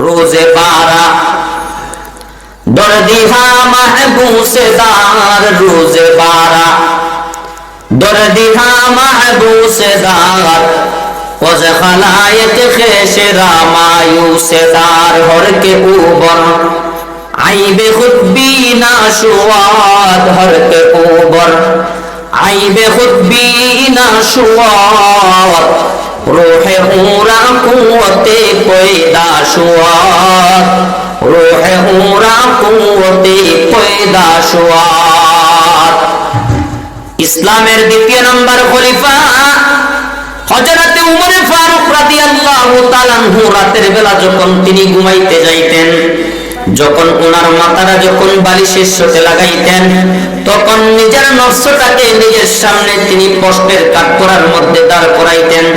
روزے بارہ دردی ہاں محبوس دار روزے بارہ دردی ہاں محبوس دار وز خلائق خیش رامایوس دار ہر کے اوبر عیب خود بھی ناشواد ہر کے اوبر عیب خود بھی ناشواد روح اورا قوت پیدا شوار روح اورا قوت پیدا شوار ইসলামের দ্বিতীয় নম্বর খলিফা হযরতে উমর ফারুক রাদিয়াল্লাহু তাআলা রাতের বেলা যখন তিনি ঘুমাইতে যাইতেন যখন ওনার মাথাটা যখন বালিশের সাথে লাগাইতেন তখন নিজের নফসটাকে নিজের সামনে তিনি প্রশ্নের কাঠকড়ার মধ্যে দাঁড় করাইতেন আর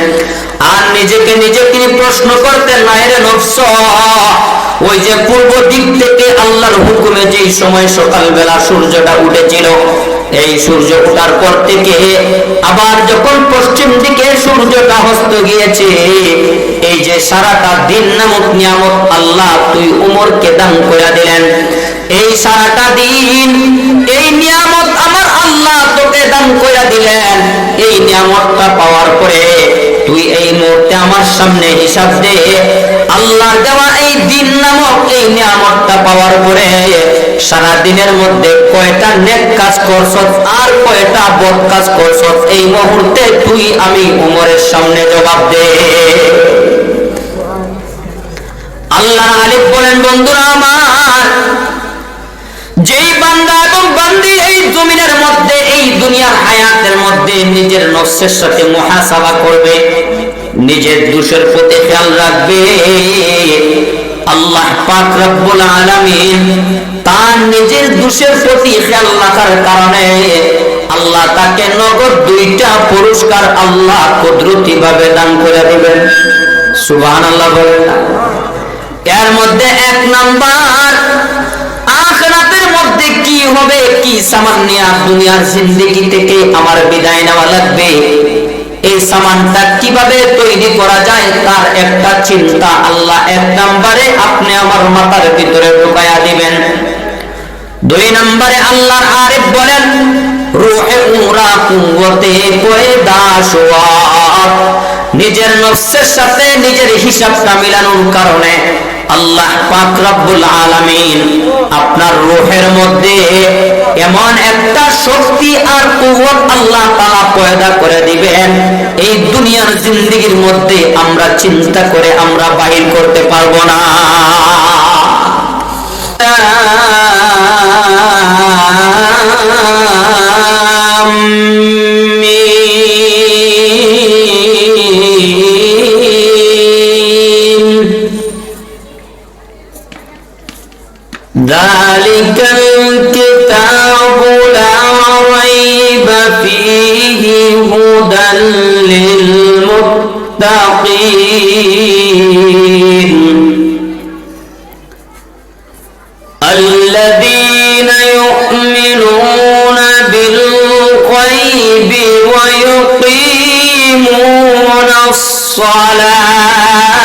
নিজেকে নিজে তিনি প্রশ্ন করতেন নায়ের নফস, ওই যে পূর্ব দিক থেকে আল্লাহর হুকুমে যেই সময় সকালবেলা সূর্যটা উঠেছিল, এই সূর্য ওঠার পর থেকে আবার যখন পশ্চিম দিকে সূর্যটা হস্ত গিয়েছে, এই যে সারাটা দিন নামক নিয়ামত আল্লাহ তুই উমরকে দান করে দিলেন। এই সারাটা দিন এই নিয়ামত আমার আল্লাহ তোকে দান করে দিলেন। এই নিয়ামতটা পাওয়ার পরে তুই এই মুহূর্তে আমার সামনে হিসাব দে। আল্লাহ দেওয়া এই দিন নামক এই নিয়ামতটা পাওয়ার পরে সারা দিনের মধ্যে কয়টা নেক কাজ করছ আর কয়টা বদ কাজ করছ এই মুহূর্তে তুই আমি উমরের সামনে জবাব দে। আল্লাহ আলিফ বলেন, বন্ধুরা আমার, যেই বান্দা এবং বান্দি এই জমিনের মধ্যে এই দুনিয়ার হায়াতের মধ্যে নিজের নফসের সাথে মহাসাবা করবে, নিজের দোষের প্রতি খেয়াল রাখবে। আল্লাহ পাক রব্বুল আলামিন তার নিজের দোষের প্রতি খেয়াল রাখার কারণে আল্লাহ তাকে নগদ দুইটা পুরস্কার আল্লাহ কুদরতি ভাবে দান করে দিবেন। সুবহানাল্লাহ বলেন। এর মধ্যে এক নাম্বার কি হবে, কি সামান নিয়ে দুনিয়ার জিন্দেগি থেকে আমার বিদায় নেওয়া লাগবে? এই সামানটা কীভাবে তৈরি করা যায়, তার একটা চিন্তা আল্লাহ এক নম্বরে আপনি আমার মাথার ভিতরে ঢুকাইয়া দিবেন। দুই নম্বরে আল্লাহর আরিফ বলেন, রুহে উরা কুওয়াতে পয়দা শুয়ার নিজের নফসের সাথে নিজের হিসাবটা মিলানোর কারণে আল্লাহ পাক রব্বুল আলামিন মধ্যে এমন একটা শক্তি আর কুবত আল্লাহ তালা পয়দা করে দিবেন, এই দুনিয়ার জিন্দগির মধ্যে আমরা চিন্তা করে আমরা বাহির করতে পারব না। Um... هدى للمتقين. الذين يؤمنون بالغيب ويقيمون الصلاة.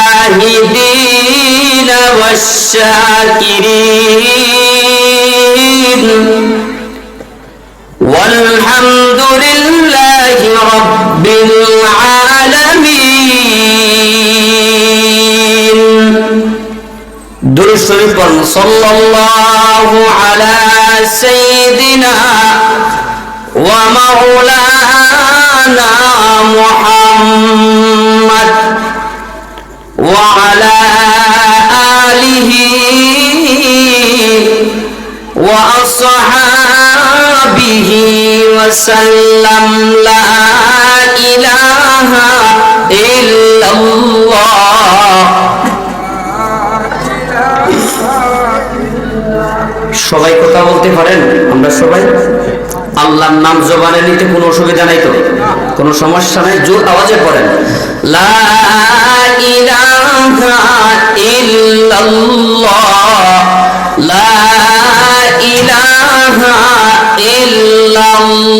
والشاكرين. والحمد لله رب العالمين. درس صلى الله على سيدنا ومولانا محمد وسلم لا إله إلا الله সবাই কথা বলতে পারেন আমরা সবাই আল্লাহর নাম জবানে নিতে কোনো অসুবিধা নাই তো কোনো সমস্যা নাই জোর আওয়াজে পড়েন লা ইলাহা ইল্লাল্লাহ লা ইলাহা ইল্লাল্লাহ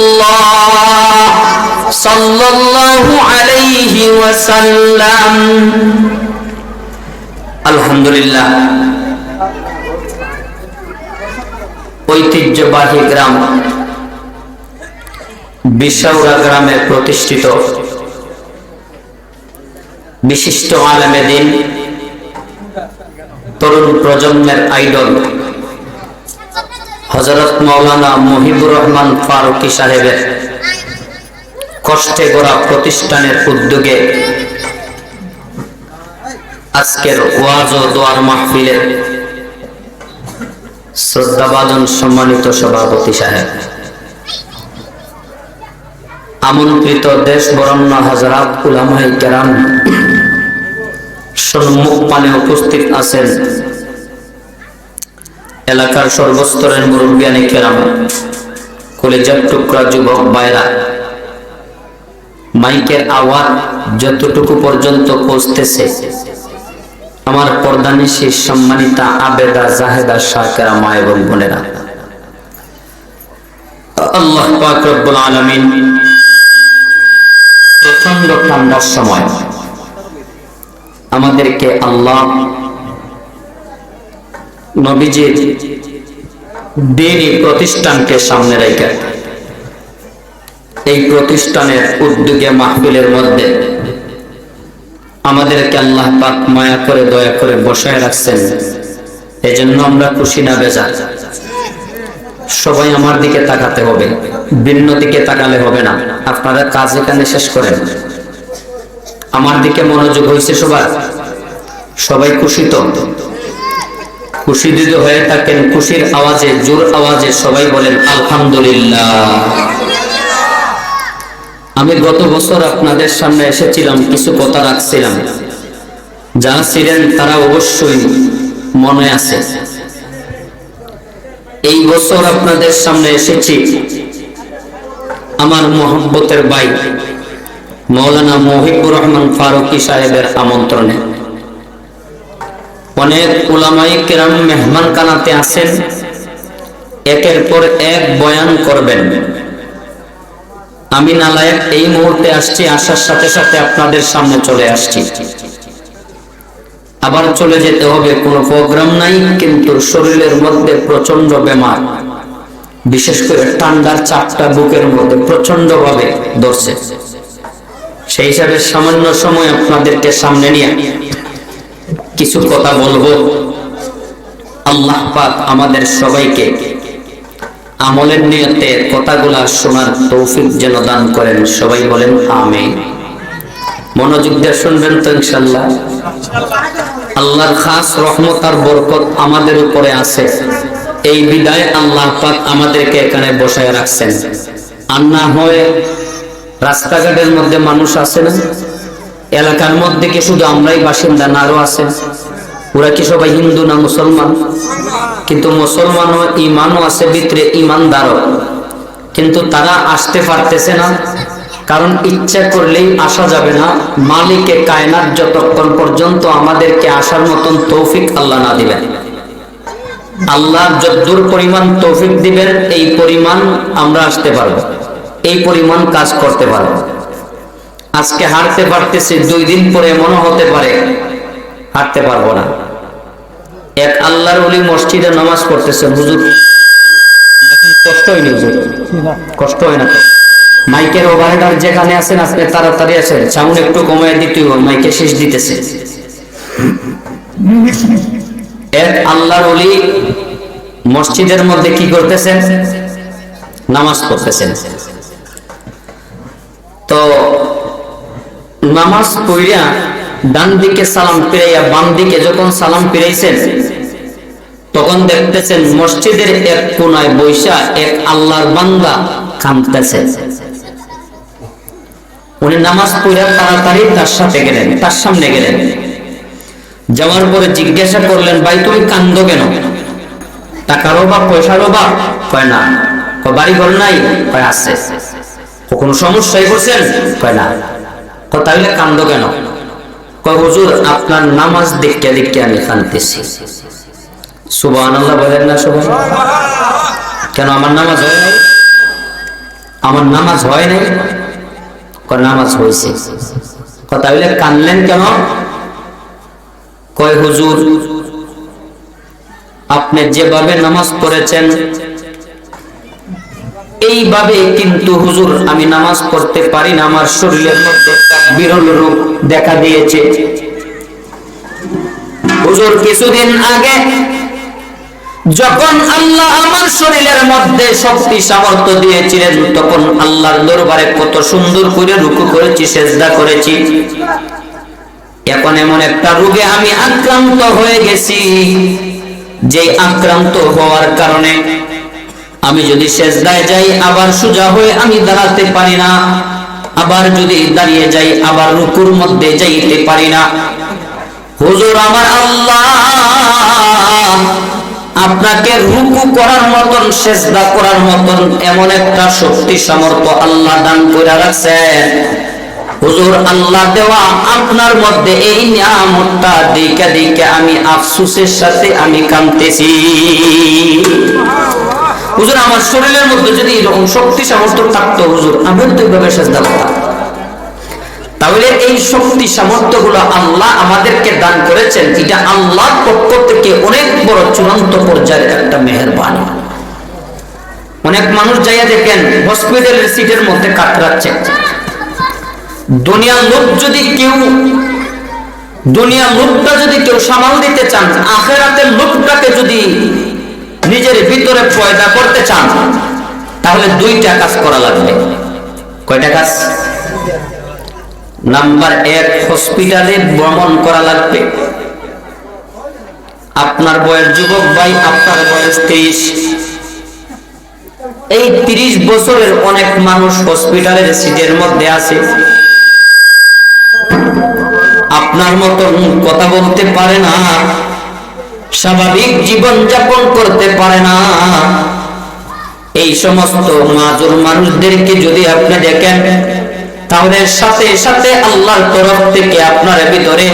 আলহামদুলিল্লাহ। ঐতিহ্যবাহী গ্রাম বিশাউরা গ্রামে প্রতিষ্ঠিত। বিশিষ্ট আলেমে দিন তরুণ প্রজন্মের আইডল হজরত মৌলানা মহিবুর রহমান ফারুকি সাহেবের কষ্টে গড়া প্রতিষ্ঠানের উদ্যোগে আজকের ওয়াজ ও দোয়ার মাহফিলের শ্রদ্ধাবাদন সম্মানিত সভাপতি সাহেব। আমন্ত্রিত দেশ বরণ্য হাজারাত উলামাই কেরাম সম্মুখ পানে উপস্থিত আছেন এলাকার সর্বস্তরের মুরব্বিয়ানি কেরাম, কলেজার টুকরা যুবক বাইরা মাইকের আওয়াজ যতটুকু পর্যন্ত পৌঁছতেছে। আমার পর্দানিশী সম্মানিতা আবেদা জাহেদা শাকেরা মা এবং বোনেরা। আল্লাহ পাক রব্বুল আলামিন প্রচণ্ড ঠান্ডার সময় আমাদেরকে আল্লাহ নবীজির দিনই প্রতিষ্ঠানকে সামনে রেখে এই প্রতিষ্ঠানের উদ্যোগে মাহফিলের মধ্যে আমাদেরকে আল্লাহ পাক মায়া করে, দয়া করে বসায় রাখছেন। এজন্য আমরা খুশি না বেজা সবাই আমার দিকে তাকাতে হবে, ভিন্ন দিকে তাকালে হবে না। আপনারা কাজ এখানে শেষ করেন। আমার দিকে মনোযোগ হয়েছে সবার। সবাই খুশি তো? খুশি যদি হয়ে থাকেন, খুশির আওয়াজে, জোর আওয়াজে সবাই বলেন, আলহামদুলিল্লাহ। আমি গত বছর আপনাদের সামনে এসেছিলাম, কিছু কথা রাখছিলাম। যারা ছিলেন তারা অবশ্যই মনে আছে। এই বছর আপনাদের সামনে এসেছি আমার মোহাম্মতের ভাই, মৌলানা মহিবুর রহমান ফারুকি সাহেবের আমন্ত্রণে। অনেক উলামাই কেরাম মেহমান কানাতে আছেন, একের পর এক বয়ান করবেন। আমি নালায়ক এই মুহূর্তে আসছি, আসার সাথে সাথে আপনাদের সামনে চলে আসছি। আবার চলে যেতে হবে, কোনো প্রোগ্রাম নাই, কিন্তু শরীরের মধ্যে প্রচণ্ড বেমার। বিশেষ করে ঠান্ডার চাপটা বুকের মধ্যে প্রচণ্ড ভাবে ধরছে। সেই হিসাবে সামান্য সময় আপনাদেরকে সামনে নিয়ে কিছু কথা বলব। আল্লাহ পাক আমাদের সবাইকে আমলের নিয়তে কথাগুলা শোনার তৌফিক যেন দান করেন। সবাই বলেন আমি মনোযোগ দিয়ে শুনবেন তো ইনশাল্লাহ আল্লাহর খাস রহমত আর বরকত আমাদের উপরে আছে। এই বিদায় আল্লাহ পাক আমাদেরকে এখানে বসায় রাখছেন। আর না হয় রাস্তাঘাটের মধ্যে মানুষ আছে না? এলাকার মধ্যে কি শুধু আমরাই বাসিন্দা না আরও আছেন ওরা কি সবাই হিন্দু না মুসলমান? কিন্তু মুসলমানও ইমানও আছে ভিতরে ইমানদারও কিন্তু তারা আসতে পারতেছে না, কারণ ইচ্ছা করলেই আসা যাবে না। মালিকে কায়নার যতক্ষণ পর্যন্ত আমাদেরকে আসার মতন তৌফিক আল্লাহ না দিবেন। আল্লাহ যদ্দুর পরিমাণ তৌফিক দিবেন, এই পরিমাণ আমরা আসতে পারব। এই পরিমাণ কাজ করতে পারব। আজকে হারতে পারতেছি, দুই দিন পরে মনে হতে পারে হারতে পারব না। এক আল্লাহর ওলি মসজিদে নামাজ পড়তেছে হুজুর। কষ্ট হয়নি হুজুর? কষ্ট হয় না। মাইকের ওভারহেডার যেখানে আছেন আপনি তাড়াতাড়ি আসেন সাউন্ড একটু কমায় হবে, মাইকে শেষ দিতেছে। এক আল্লাহর ওলি মসজিদের মধ্যে কি করতেছেন? নামাজ পড়তেছেন। তো নামাজ পড়িয়া ডান দিকে সালাম ফিরাইয়া বাম দিকে যখন সালাম ফিরাইছেন, তখন দেখতেছেন মসজিদের এক কোনায় বৈশা এক আল্লাহর বান্দা কাঁদতেছে। উনি নামাজ পড়িয়া তাড়াতাড়ি তার সাথে গেলেন, তার সামনে গেলেন। যাওয়ার পরে জিজ্ঞাসা করলেন, ভাই, তুমি কান্দ কেন? টাকার অভাব পয়সার অভাব। কয় না। বাড়ি ঘর নাই? কয়, আছে। কোনো সমস্যায় করছেন কয়, না। তাহলে কান্দো কেন? হুজুর, আপনার নামাজ দেখতে দেখতে আমি কান্দতেছি সুবান আল্লাহ বলেন না সুবান কেন, আমার নামাজ হয় নাই? আমার নামাজ হয় নাই? নামাজ হয়েছে। কয় তাহলে কানলেন কেন? কয়, হুজুর, আপনি যেভাবে নামাজ পড়েছেন এইভাবে কিন্তু হুজুর আমি নামাজ পড়তে পারি না, আমার শরীরের মধ্যে বিরল রূপ দেখা দিয়েছে। হুজুর কিছুদিন আগে যখন আল্লাহ আমার শরীরের মধ্যে শক্তি সামর্থ্য দিয়েছিলেন, তখন আল্লাহর দরবারে কত সুন্দর করে রুকু করেছি, সেজদা করেছি। এখন এমন একটা রোগে আমি আক্রান্ত হয়ে গেছি যে আক্রান্ত হওয়ার কারণে আমি যদি সেজদায় যাই, আবার সোজা হয়ে আমি দাঁড়াতে পারি না। আবার যদি দাঁড়িয়ে যাই, আবার রুকুর মধ্যে যাইতে পারি না। হুজুর আমার আল্লাহ, আপনাকে রুকু করার মতন, সেজদা করার মতন এমন একটা শক্তি, সামর্থ্য আল্লাহ দান করে রাখছেন হুজুর, আল্লাহ দেওয়া আপনার মধ্যে এই নিয়ামতটা দিকে দিকে আমি আফসুসের সাথে আমি কামতেছি হুজুর, আমার শরীরের মধ্যে যদি এরকম শক্তি সামর্থ্য থাকতো, হুজুর, আমিও তো এইভাবে সেজদা করতাম। তাহলে এই শক্তি সামর্থ্যগুলো আল্লাহ আমাদেরকে দান করেছেন। এটা আল্লাহর পক্ষ থেকে অনেক বড় চূড়ান্ত পর্যায়ের একটা মেহরবানি। অনেক মানুষ যাইয়া দেখেন হসপিটালের সিটের মধ্যে কাতরাচ্ছে। দুনিয়ার লোক যদি কেউ, দুনিয়ার লোকটা যদি কেউ সামাল দিতে চান, আখেরাতের লোকটাকে যদি নিজের ভিতরে পয়দা করতে চান, তাহলে দুইটা কাজ করা লাগবে। কয়টা কাজ? নাম্বার এক, হসপিটালে ভ্রমণ করা লাগবে। আপনার বয়স যুবক ভাই, আপনার বয়স তেইশ। এই তিরিশ বছরের অনেক মানুষ হসপিটালের সিটের মধ্যে আছে। আপনার মতন কথা বলতে পারে না। স্বাভাবিক জীবন যাপন করতে পারে না। এই সমস্ত মাজুর মানুষদেরকে যদি আপনি দেখেন, তাহলে সাথে সাথে আল্লাহর তরফ থেকে আপনার ভিতরে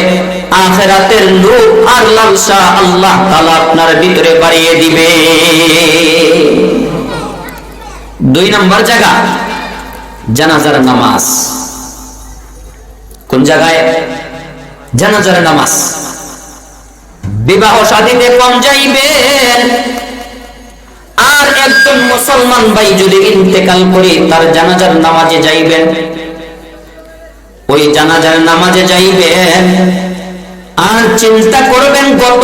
আখেরাতের লোক আর লালসা আল্লাহ তাআলা আপনার ভিতরে বাড়িয়ে দিবে। দুই নম্বর জায়গা, জানাজার নামাজ। কোন জায়গায়? জানাজার নামাজ। বিবাহ শাদীতে কম যাইবেন আর একজন মুসলমান ভাই যদি ইন্তেকাল করে তার জানাজার নামাজে যাইবেন, ওই জানাজার নামাজে যাইবেন আর চিন্তা করবেন গত,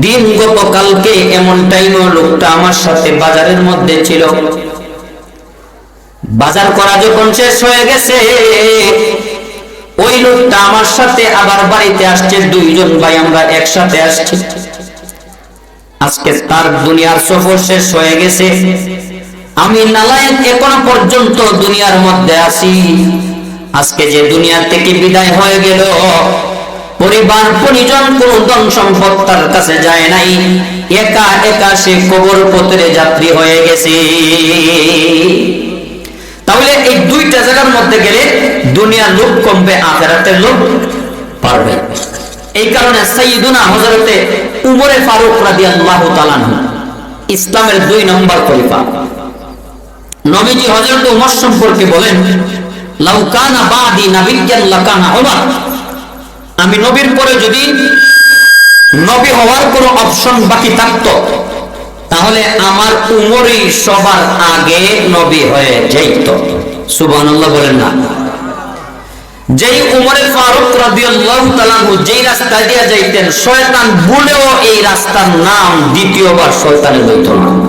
দিন গত কালকে এমন টাইমে লোকটা আমার সাথে বাজারের মধ্যে ছিল। বাজার করা যখন শেষ হয়ে গেছে ওই লোকটা আমার সাথে আবার বাড়িতে আসছে, দুইজন ভাই আমরা একসাথে আসছি। আজকে তার দুনিয়ার সফর শেষ হয়ে গেছে। আমি নালায়ক এখন পর্যন্ত দুনিয়ার মধ্যে আছি। আজকে যে দুনিয়া থেকে বিদায় হয়ে গেল, পরিবার, পরিজন, কোন ধন সম্পদ তার কাছে যায় নাই। একা একা সে কবর পথের যাত্রী হয়ে গেছে। তাহলে এই দুইটা জায়গার মধ্যে গেলে দুনিয়ার লোক কমবে আখেরাতের লোক পারবে এই কারণে সাইয়্যিদুনা হযরতে উমরে ফারুক রাদিয়াল্লাহু তাআলা ইসলামের দুই নম্বর খলিফা। নবীজি হযরত উমর সম্পর্কে বলেন, লাউ কানা বাদি নাবিয়্যান লাকানা উমর। আমি নবীর পরে যদি নবী হওয়ার কোনো অপশন বাকি থাকতো তাহলে আমার উমরই সবার আগে নবী হয়ে যাইত। সুবহানাল্লাহ বলেন না। যেই উমরে ফারুক রাদিয়াল্লাহু তাআলা যেই রাস্তা দিয়া যাইতেন, শয়তান ভুলেও এই রাস্তার নাম দ্বিতীয়বার শয়তানে লইত না।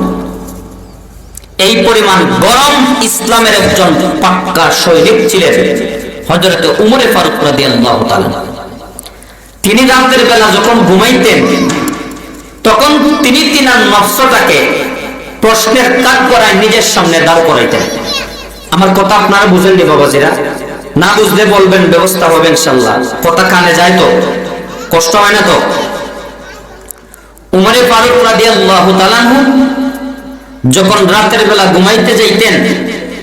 এই পরিমাণ গরম ইসলামের একজন পাক্কা সৈনিক ছিলেন হযরত উমরে ফারুক রাদিয়াল্লাহু তাআলা। তিনি রাতের বেলা যখন ঘুমাইতেন তখন তিনি তিনার নফসটাকে প্রশ্নের কাজ করায় নিজের সামনে দাঁড় করাইতেন। আমার কথা আপনারা বুঝেননি বাবাজিরা? না বুঝলে বলবেন, ব্যবস্থা হবে ইনশাল্লাহ কথা কানে যায় তো? কষ্ট হয় না তো? উমরে ফারুক রাদিয়াল্লাহু তাআলা যখন রাতের বেলা ঘুমাইতে যাইতেন,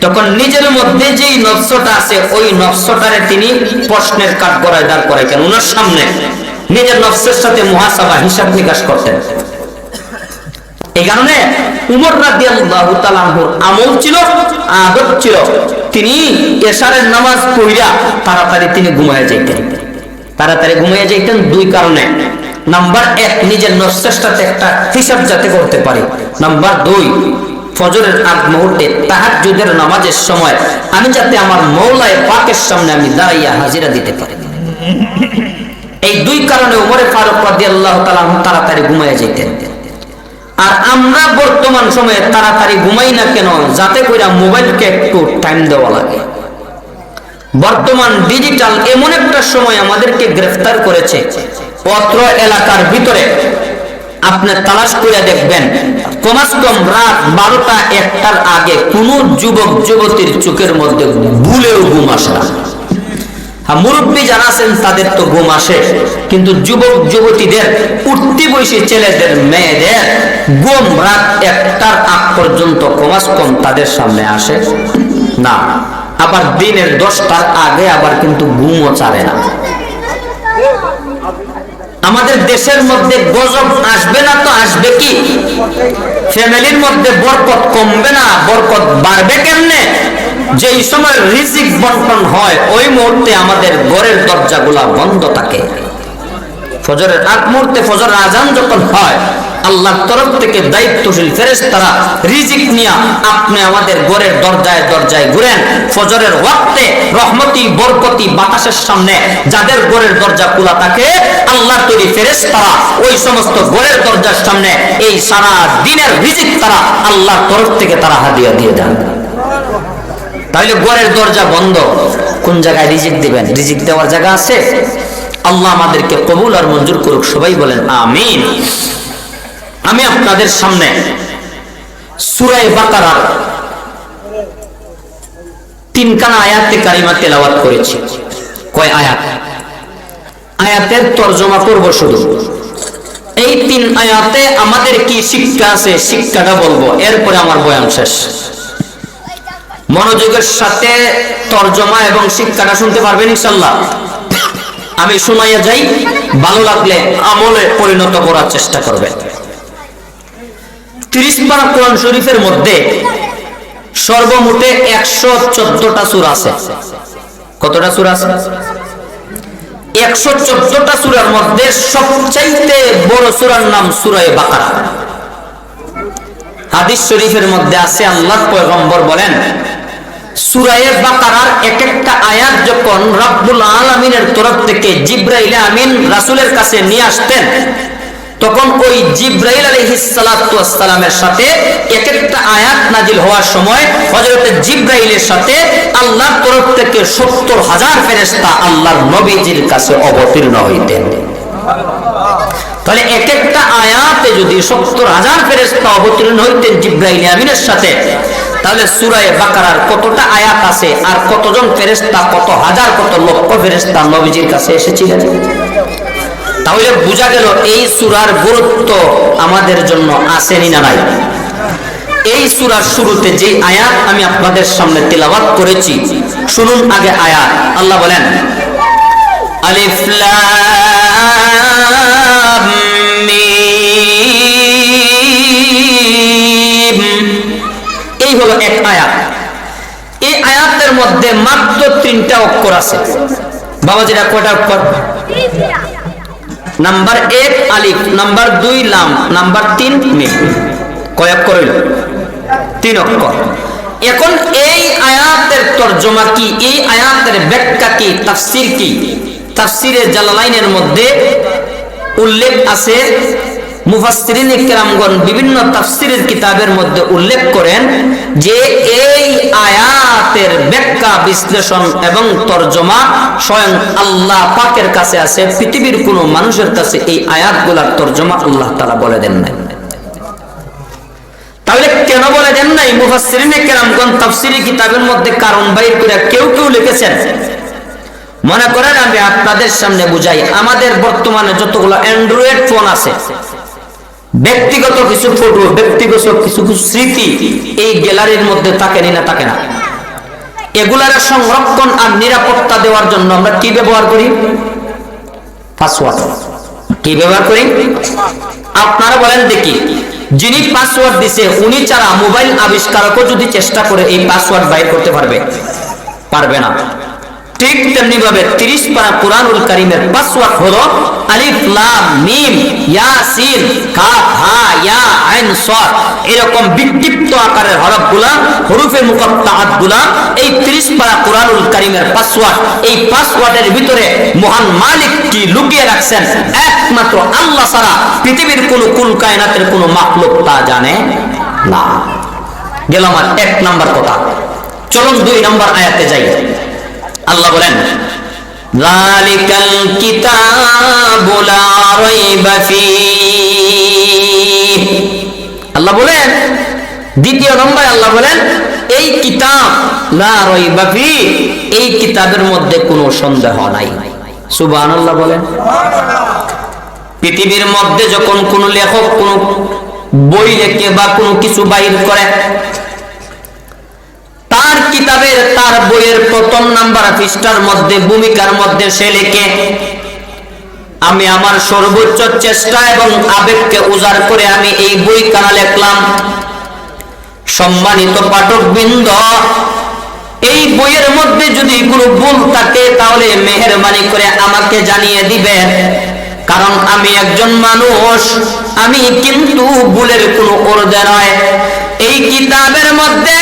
তখন নিজের মধ্যে যেই নফসটা আছে, ওই নফসটারে তিনি প্রশ্নের কাঠ করায় দাঁড় করাইতেন। ওনার সামনে নিজের নফসের সাথে মহাসভা হিসাব নিকাশ করতেন। এই কারণে উমর রাদিয়াল্লাহু আমল ছিল আদত ছিল। তিনি এশারের নামাজ পড়িয়া তাড়াতাড়ি তিনি ঘুমায় যাইতেন। তাড়াতাড়ি ঘুমাইয়া যাইতেন দুই কারণে। নাম্বার এক, নিজের নফসের একটা হিসাব যাতে করতে পারে। নাম্বার দুই, ফজরের আগ মুহূর্তে তাহাজ্জুদের নামাজের সময় আমি যাতে আমার মৌলায় পাকের সামনে আমি দাঁড়াইয়া হাজিরা দিতে পারি। এই দুই কারণে উমরে ফারুক রাদিয়াল্লাহু তাআলা তাড়াতাড়ি ঘুমাইয়া যেতেন আর আমরা বর্তমান সময়ে তাড়াতাড়ি ঘুমাই না কেন, যাতে কইরা মোবাইলকে একটু টাইম দেওয়া লাগে। বর্তমান ডিজিটাল এমন একটা সময় আমাদেরকে গ্রেফতার করেছে পত্র এলাকার ভিতরে। আপনি তালাশ করে দেখবেন কমাস কম রাত বারোটা একটার আগে কোন যুবক যুবতীর চোখের মধ্যে ভুলেও ঘুম আসে না। মুরব্বী যারা আছেন, তাদের তো ঘুম আসে। কিন্তু যুবক, যুবতীদের, উঠতি বয়সী ছেলেদের, মেয়েদের ঘুম রাত একটার আগ পর্যন্ত কমাস কম তাদের সামনে আসে। না, আবার দিনের দশটার আগে আবার কিন্তু ঘুমও চারে না। আমাদের দেশের মধ্যে গজব আসবে না তো আসবে কি? ফ্যামিলির মধ্যে বরকত কমবে না? বরকত বাড়বে কেমনে? যেই সময় রিজিক বন্টন হয়, ওই মুহূর্তে আমাদের ঘরের দরজাগুলা বন্ধ থাকে। ফজরের আগ মুহূর্তে ফজর আজান যখন হয়, আল্লাহর তরফ থেকে দায়িত্বশীল ফেরেশতারা রিজিক নিয়া আপনি আমাদের ঘরের দরজায় দরজায় ঘুরেন। ফজরের ওয়াক্তে রহমতি, বরকতি, বাতাসের সামনে যাদের ঘরের দরজা খোলা থাকে, আল্লাহর তৈরি ফেরেশতারা ওই সমস্ত ঘরের দরজার সামনে এই সারা দিনের রিজিক তারা আল্লাহর তরফ থেকে তারা হাদিয়া দিয়ে দেন। তাহলে ঘরের দরজা বন্ধ। কোন জায়গায় রিজিক দিবেন? রিজিক দেওয়ার জায়গা আছে? আল্লাহ আমাদেরকে কবুল আর মঞ্জুর করুক, সবাই বলেন, আমিন। আমি আপনাদের সামনে সুরাই বাকারার তিনখানা আয়াতে কারিমা তেলাওয়াত করেছি। কয় আয়াত? আয়াতের তর্জমা করব শুধু। এই তিন আয়াতে আমাদের কি শিক্ষা আছে? শিক্ষাটা বলব। এরপরে আমার বয়ান শেষ। মনোযোগের সাথে তর্জমা এবং শিক্ষাটা শুনতে পারবেন ইনশাল্লাহ আমি শোনাইয়া যাই, ভালো লাগলে আমলে পরিণত করার চেষ্টা করবে। তিরিশ পারা কোরআন শরীফের মধ্যে সর্বমোটে একশো চোদ্দটা সুর আছে। কতটা সুর আছে? একশো চোদ্দটা সুরার মধ্যে সবচাইতে বড় সুরার নাম সুরায় বাকারা। হাদিস শরীফের মধ্যে আছে আল্লাহ পয়গম্বর বলেন জিব্রাইলের সাথে আল্লাহর তরফ থেকে সত্তর হাজার ফেরেস্তা আল্লাহর নবীজির কাছে অবতীর্ণ হইতেন। তাহলে এক একটা আয়াতে যদি সত্তর হাজার ফেরেস্তা অবতীর্ণ হইতেন জিব্রাইল আমিনের সাথে তাহলে সুরায় বাকারার কতটা আয়াত আছে আর কতজন ফেরেস্তা কত হাজার, কত লক্ষ ফেরেস্তা নবীজির কাছে এসেছিলেন? তাহলে বোঝা গেল এই সুরার গুরুত্ব আমাদের জন্য আসেনি না নাই? এই সুরার শুরুতে যে আয়াত আমি আপনাদের সামনে তেলাওয়াত করেছি, শুনুন আগে আয়াত। আল্লাহ বলেন, আলিফ হলো এক আয়াত। এই আয়াতের মধ্যে মাত্র তিনটা অক্ষর আছে। বাবাজিরা কয়টা অক্ষর? নাম্বার এক আলিফ, নাম্বার দুই লাম, নাম্বার তিন মিম। কয় অক্ষর হইল? তিন অক্ষর। এখন এই আয়াতের তর্জমা কি? এই আয়াতের ব্যাখ্যা কি? তাফসির কি? তাফসিরে জালালাইনের মধ্যে উল্লেখ আছে মুফাসসিরিন বিভিন্ন তাফসিরের কিতাবের মধ্যে উল্লেখ করেন যে এই আয়াতের ব্যাখ্যা, বিশ্লেষণ এবং স্বয়ং আল্লাহ পাকের কাছে আছে। পৃথিবীর কোনো মানুষের কাছে এই আয়াতগুলার আল্লাহ বলে দেন নাই। তাহলে কেন বলে দেন নাই কিতাবের মধ্যে কারণ বাইর করে কেউ কেউ লিখেছেন? মনে করেন আমি আপনাদের সামনে বুঝাই, আমাদের বর্তমানে যতগুলো অ্যান্ড্রয়েড ফোন আছে ব্যক্তিগত কিছু ফটো, ব্যক্তিগত কিছু কিছু স্মৃতি এই গ্যালারির মধ্যে থাকে না থাকে না। এগুলার সংরক্ষণ আর নিরাপত্তা দেওয়ার জন্য আমরা কি ব্যবহার করি? পাসওয়ার্ড কি ব্যবহার করি? আপনারা বলেন দেখি, যিনি পাসওয়ার্ড দিছে, উনি ছাড়া মোবাইল আবিষ্কারকও যদি চেষ্টা করে এই পাসওয়ার্ড বাইর করতে পারবে? পারবে না। ঠিক তেমনি ভাবে 30 পারা কোরআনুল কারীমের পাসওয়ার্ড হলো আলিফ, লাম, মিম, ইয়াসিন, কাফ, হা, ইয়া, আইন সাদ এরকম বিক্ষিপ্ত আকারের হরফগুলা, হরফে মুকাত্তাআতগুলা এই 30 পারা কোরআনুল কারীমের পাসওয়ার্ড এই পাসওয়ার্ডের ভিতরে মহান মালিক কি লুকিয়ে রাখছেন? একমাত্র আল্লাহ ছাড়া পৃথিবীর কোন কুল কায়নাতের কোন মাখলুক তা জানে না। গেল আমার এক নাম্বার কথা। চলুন দুই নাম্বার আয়াতে যাই। আল্লাহ বলেন আল্লাহ বলেন, দ্বিতীয় নম্বরে আল্লাহ বলেন, এই কিতাব লা রাইবা ফীহ এই কিতাবের মধ্যে কোনো সন্দেহ নাই। সুবহানাল্লাহ বলেন। পৃথিবীর মধ্যে যখন কোন লেখক কোন বই লেখে বা কোনো কিছু বাইর করে কিতাবের তার বইয়ের প্রথম নাম্বার পৃষ্ঠার মধ্যে, ভূমিকার মধ্যে সে লেখে, আমি আমার সর্বোচ্চ চেষ্টা এবং আবেগকে উজাড় করে আমি এই বই কানা লিখলাম। সম্মানিত পাঠক বৃন্দ এই বইয়ের মধ্যে যদি কোনো ভুল থাকে, তাহলে মেহরবানি করে আমাকে জানিয়ে দিবেন কারণ আমি একজন মানুষ, আমি কিন্তু ভুলের কোনো অর্ধে নয়। এই কিতাবের মধ্যে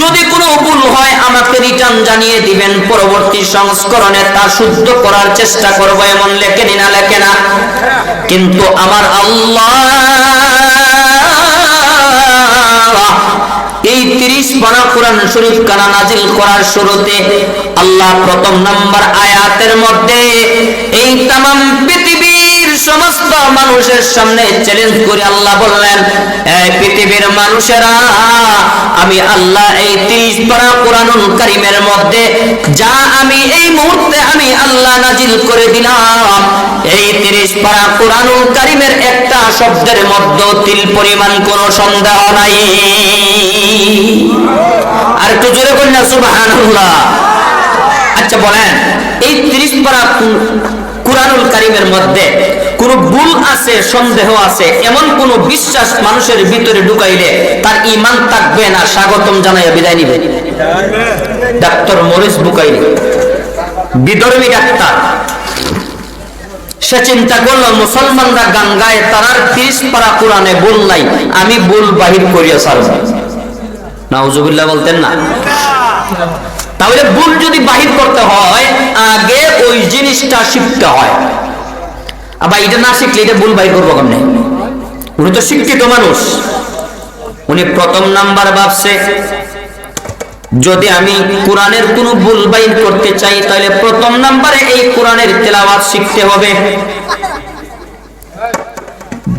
যদি কোনো ভুল হয়, আমাকে রিটার্ন জানিয়ে দিবেন, পরবর্তী সংস্করণে তা শুদ্ধ করার চেষ্টা করব, এমন লেখে না লেখে না। কিন্তু আমার আল্লাহ এই তিরিশ পারা কোরআন শরীফ কানা নাজিল করার শুরুতে আল্লাহ প্রথম নাম্বার আয়াতের মধ্যে এই তাম সমস্ত মানুষের সামনে চ্যালেঞ্জ করে আল্লাহ বললেন এই পৃথিবীর মানুষেরা, আমি আল্লাহ এই তিরিশ পারা কোরআনুল কারিমের মধ্যে যা আমি এই মুহূর্তে আমি আল্লাহ নাজিল করে দিলাম, এই তিরিশ পারা কোরআনুল কারিমের একটা শব্দের মধ্যে তিল পরিমাণ কোনো সন্দেহ নাই। আর একটু জোরে না, সুবহানাল্লাহ। আচ্ছা বলেন, এই তিরিশ পারা কুরআনুল কারিমের মধ্যে কোন ভুল আছে, সন্দেহ আছে, এমন কোন বিশ্বাস মানুষের ভিতরে ঢুকাইলে তার ইমান থাকবে না। স্বাগতম জানাইয়া বিদায় নিবে। ডাক্তার মরিস বুকাইলি বিধর্মী ডাক্তার। সে চিন্তা করল, মুসলমানরা তারার কোরআনে নাই, আমি বাহির করিয়া ছাড়ব। নাউজুবিল্লাহ বলতেন না। তাহলে ভুল যদি বাহির করতে হয়, আগে ওই জিনিসটা শিখতে হয়। আবার এটা না শিখলে এটা ভুল বাহির করব কেমনে? উনি তো শিক্ষিত মানুষ। উনি প্রথম নাম্বার ভাবছে, যদি আমি কোরআনের কোনো ভুল বাইর করতে চাই, তাহলে প্রথম নাম্বারে এই কোরআনের তেলাওয়াত শিখতে হবে।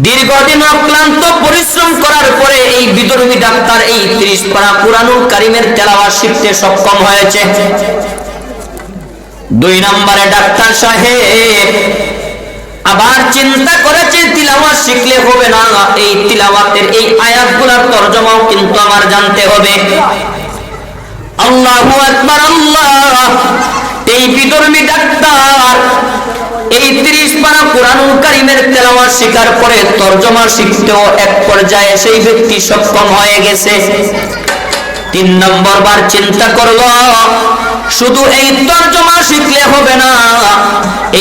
দীর্ঘদিন অক্লান্ত পরিশ্রম করার পরে এই বিদর্মী ডাক্তার এই ত্রিশ পারা কুরানুল কারিমের তেলাওয়াত শিখতে সক্ষম হয়েছে। দুই নম্বরে ডাক্তার সাহেব আবার চিন্তা করেছে, তিলাওয়াত শিখলে হবে না। এই তিলাওয়াতের এই আয়াতগুলোর তরজমাও কিন্তু আমার জানতে হবে। আল্লাহু আকবার, আল্লাহ! এই বিদর্মী ডাক্তার, এই ত্রিশ পারা কোরআনুল কারিমের তেলাওয়াত শিকার পরে তরজমা শিখতেও এক পর্যায়ে সেই ব্যক্তি সক্ষম হয়ে গেছে। তিন নম্বর বার চিন্তা করল শুধু এই তর্জমা শিখলে হবে না।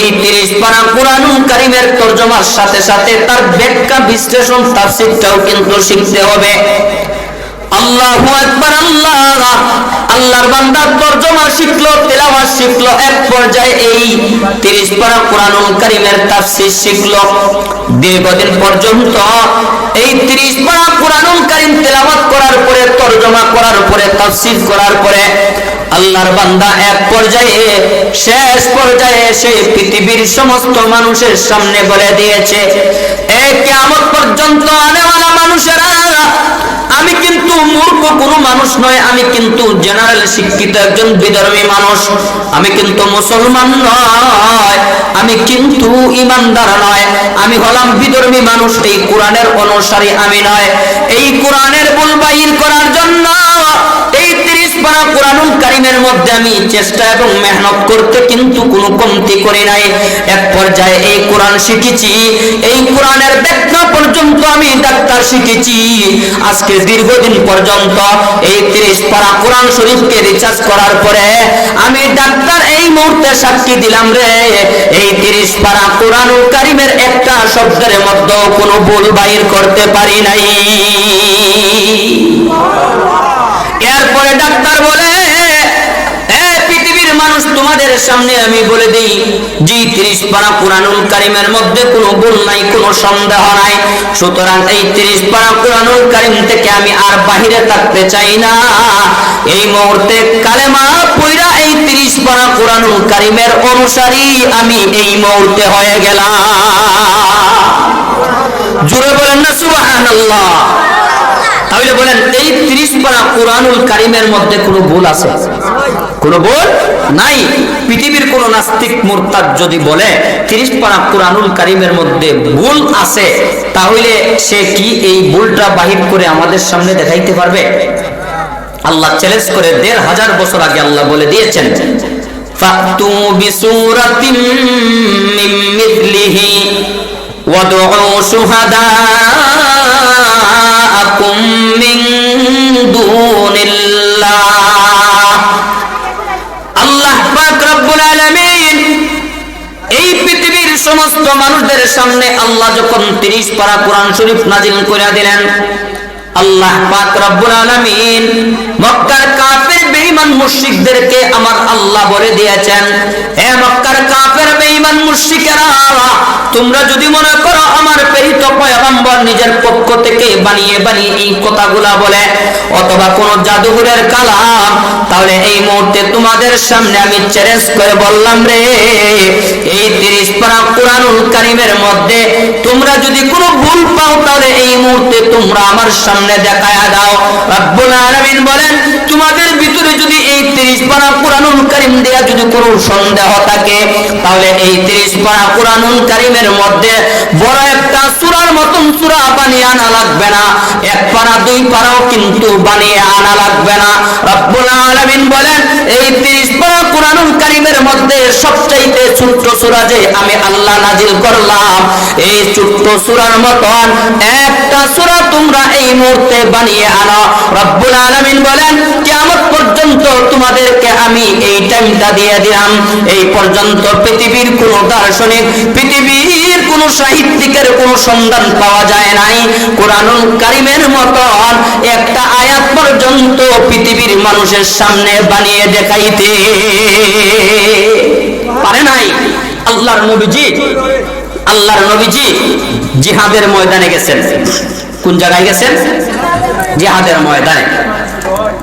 এই তিরিশ পারা কোরআনুল কারিমের তর্জমার সাথে সাথে তার ব্যাখ্যা, বিশ্লেষণ, তাফসীরটাও কিন্তু শিখতে হবে। তরজমা শিখলো, তেলাওয়াত শিখলো, এক পর্যায়ে এই 30 পারা কোরআনুল কারীমের তাফসীর শিখলো। দীর্ঘদিন পর্যন্ত এই 30 পারা কোরআনুল কারীম তেলাওয়াত করার পরে, তরজমা করার পরে করার পরে আল্লাহর বান্দা এক পর্যায়ে, শেষ পর্যায়ে সে পৃথিবীর সমস্ত মানুষের সামনে বলে দিয়েছে, এ কিয়ামত পর্যন্ত আনেওয়ালা মানুষেরা, আমি কিন্তু মূর্খ কোনো মানুষ নয়, আমি কিন্তু জেনারেল শিক্ষিত একজন বিধর্মী মানুষ, আমি কিন্তু মুসলমান নয়, আমি কিন্তু ইমানদার নয়, আমি হলাম বিধর্মী মানুষ, এই কোরআনের অনুসারী আমি নয়। এই কোরআনের বল বাহির করার জন্য এই কোরআনুল কারিমের মধ্যে আমি চেষ্টা এবং মেহনত করতে কিন্তু কোনো কমতি করি নাই। এক পর্যায়ে এই কোরআন শিখেছি, এই কোরআনের ব্যাখ্যা পর্যন্ত আমি ডাক্তার শিখেছি। আজকে দীর্ঘদিন পর্যন্ত এই পারা কোরআন শরীফকে রিচার্জ করার পরে আমি ডাক্তার এই মুহূর্তে সাক্ষী দিলাম রে। এই তিরিশ পারা কোরআনুল কারিমের একটা শব্দের মধ্যে কোনো ভুল বাহির করতে পারি নাই। এরপরে ডাক্তার বলে "এ পৃথিবীর মানুষ তোমাদের সামনে আমি বলে দিই, জি ত্রিশ পারা কোরআনুল কারিমের মধ্যে কোনো ভুল নাই, কোনো সন্দেহ নাই। সুতরাং এই ত্রিশ পারা কোরআনুল কারিম থেকে আমি আর বাহিরে থাকতে চাই না। এই মুহূর্তে কালেমা পইরা এই ত্রিশ পারা কোরআনুল কারিমের অনুসারী আমি এই মুহূর্তে হয়ে গেলাম। জুড়ে বলেন না, সুবহানাল্লাহ। তাহলে বলেন, এই ত্রিশ পারা কোরআনুল কারিমের মধ্যে কোনো ভুল আছে? কোনো ভুল নাই। পৃথিবীর কোন নাস্তিক মুরতাদ যদি বলে, ত্রিশ পারা কোরআনুল কারিমের মধ্যে ভুল আছে, তাহলে সে কি এই ভুলটা বাহির করে আমাদের সামনে দেখাইতে পারবে? আল্লাহ চ্যালেঞ্জ করে দেড় হাজার বছর আগে আল্লাহ বলে দিয়েছেন আল্লাহ পাক রব্বুল আলামিন এই পৃথিবীর সমস্ত মানুষদের সামনে আল্লাহ যখন 30 পারা কোরআন শরীফ নাজিল করে দিলেন, আল্লাহ পাক রব্বুল আলামিন মক্কার কাফের বেঈমান মুশরিকদেরকে আমার আল্লাহ বলে দিয়েছেন, হে মক্কার কাফের বেঈমান মুশরিকেরা, তোমরা যদি মনে করো আমার প্রেরিত পয়গম্বর নিজের পক্ষ থেকে বানিয়ে বানিয়ে এই কথাগুলা বলে, অথবা কোন জাদুঘরের কালাম, তাহলে এই মুহূর্তে তোমাদের সামনে আমি চ্যালেঞ্জ করে বললাম রে, এই 30 পারা কোরআনুল কারীমের মধ্যে তোমরা যদি কোনো ভুল পাও, তাহলে এই মুহূর্তে তোমরা আমার সামনে দেখায়া দাও। রব্বুল আলামিন বলেন, তোমাদের ভিতরে যদি এই 30 পারা কোরআনুল করিম দেয়া যদি কোনো সন্দেহ থাকে, তাহলে এই 30 পারা কোরআনুল করিমের মধ্যে বড় একটা সূরার মতন সূরা বানিয়ে আনা লাগবে না। এক পারা, দুই পারাও কিন্তু বানিয়ে আনা লাগবে না। রব্বুল আলামিন বলেন, এই 30 পারা কোরআনুল কারীমের মধ্যে সবচাইতে ছোট্ট সূরা যে আমি আল্লাহ নাজিল করলাম, এই ছোট্ট সূরার মতন একটা সূরা তোমরা এই মুহূর্তে বানিয়ে আনো। রব্বুল আলামিন বলেন, কিয়ামত পর্যন্ত তোমাদেরকে আমি এই টাইমটা দিয়ে দিলাম। এই পর্যন্ত পৃথিবীর কোন দার্শনিক, পৃথিবীর কোন সাহিত্যিকের কোন সন্ধান পাওয়া যায় নাই। কোরআনুল কারিমের মতন একটা আয়াত পর্যন্ত পৃথিবীর মানুষের সামনে বানিয়ে দেখাইতে পারে নাই। আল্লাহর নবীজি আল্লাহর নবীজি জিহাদের ময়দানে গেছেন। কোন জায়গায় গেছেন? জিহাদের ময়দানে।